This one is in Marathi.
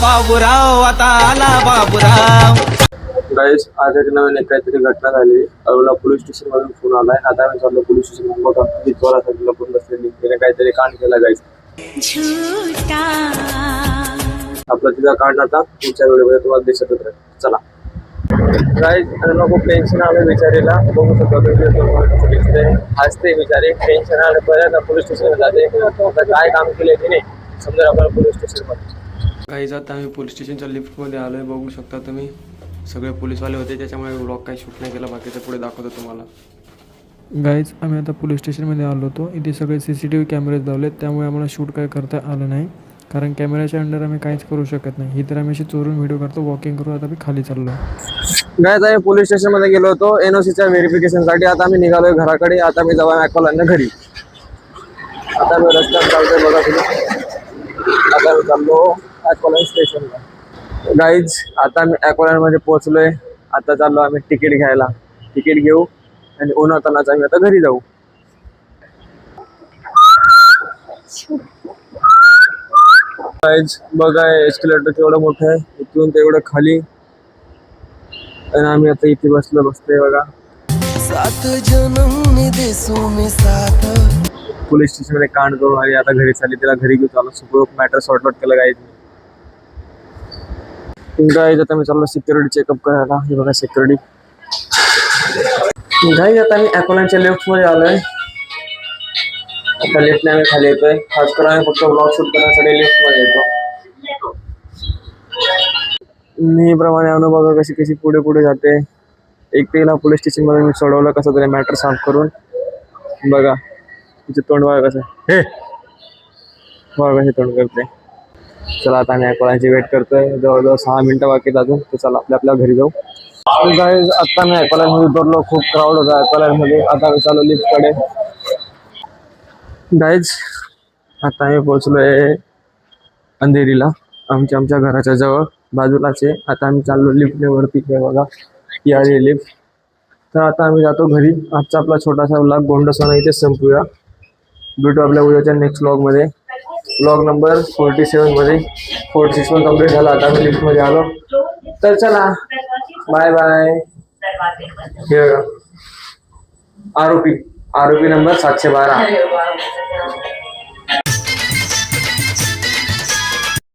बाबूराव आता आला बाबूराव. गाईस आज एक नवीन एक काहीतरी घटना झाली. अरुला पोलीस स्टेशन मधून फोन आलाय. आता आम्ही चाललो पोलीस स्टेशन बघा ही चोरासाठी लपून बसलेली तिने काहीतरी कांड केला गाईस आपला तिचा कांड आता पुढच्या वेळेमध्ये तुम्हाला दिसतच राहील. चला. गाईज खूप टेन्शन आलं बिचारीला. बघू शकतो दिसते हसते बिचारी. टेन्शन आलं परत पोलीस स्टेशन जाते. काय काम केलंय तिने? समजा आपल्याला पोलीस स्टेशनमध्ये काहीच आता आम्ही पोलीस स्टेशनच्या लिफ्टमध्ये आलो आहे बघू शकता तुम्ही. सगळे पोलीसवाले होते त्याच्यामुळे ब्लॉक काही शूट नाही केला बाकीचं पुढे दाखवतो तुम्हाला. गाईज आम्ही आता पोलीस स्टेशनमध्ये आलो होतो. इथे सगळे C C T V cameras लावले त्यामुळे आम्हाला शूट काय करता आलं नाही. कारण कॅमेऱ्याच्या अंडर आम्ही काहीच करू शकत नाही. ही तर आम्ही अशी चोरून व्हिडिओ करतो वॉकिंग करू आता मी खाली चाललो. गायज आम्ही पोलीस स्टेशनमध्ये गेलो होतो एनओसीच्या व्हेरिफिकेशनसाठी. आता आम्ही निघालोय घराकडे आता मी जाऊन अकोलांना घरी. आता मी रस्त्यात चालतोय बघा तुम्ही. आता मी चाललो. अकोला स्टेशनला. गाईज आता मी अकोल्यामध्ये पोहोचलोय. आता चाललो आम्ही तिकीट घ्यायला. तिकीट घेऊ आणि उन्हातानाच आम्ही आता घरी जाऊ. गाईज बघा एस्केलेटर केवढं मोठं आहे. इथून तेवढं खाली. आणि आम्ही आता इथे बसलो बसतोय बघा. पोलीस स्टेशनमध्ये कांड करून आली. आता घरी चालली तिला घरी घेऊ चाललो. सुखरूप मॅटर सॉर्ट आउट केलं गाईज गाईज आता मी चाललो सिक्युरिटी चेकअप करायला. हे बघा सिक्युरिटी गाईज आता मी अकोलांच्या लेफ्टमध्ये आलोय. आता लेफ्टने आम्ही खाली येतोय. खास करून आम्ही फक्त ब्लॉग शूट करण्यासाठी लेफ्टमध्ये येतो. नेहमीप्रमाणे अनुभव कशी कशी पुढे पुढे जाते. एक तिला पोलीस स्टेशनमध्ये मी सोडवलं कसं तरी मॅटर साफ करून. बघा तिचे तोंड बघा कसं. हे. बघा कसे तोंड करते. चला आता आम्ही अकोलांची वेट करतोय. जवळजवळ सहा मिनिटं बाकी अजून तर चला आपल्या आपल्या घरी जाऊ. आता मी अकोल्यामध्ये उतरलो खूप क्राऊड होता अकोल्यामध्ये. आता मी चालू लिफ्टकडे. गाईज आता आम्ही पोहोचलोय अंधेरीला. आमच्या आमच्या घराच्या जवळ बाजूलाच आहे. आता आम्ही चाललो लिफ्टने वरती. हे बघा आली लिफ्ट. तर आता आम्ही जातो घरी. आजचा आपला छोटासा व्लॉग गोंडसोना इथे संपूया. भेटू आपल्या उद्याच्या नेक्स्ट व्लॉगमध्ये ब्लॉग नंबर फोर्टी सेवनमध्ये फोर्टी सिक्स पण कंप्लीट झाला. आता आम्ही लिफ्टमध्ये आलो. तर चला. बाय बाय हे आरोपी आरोपी नंबर सातशे बारा.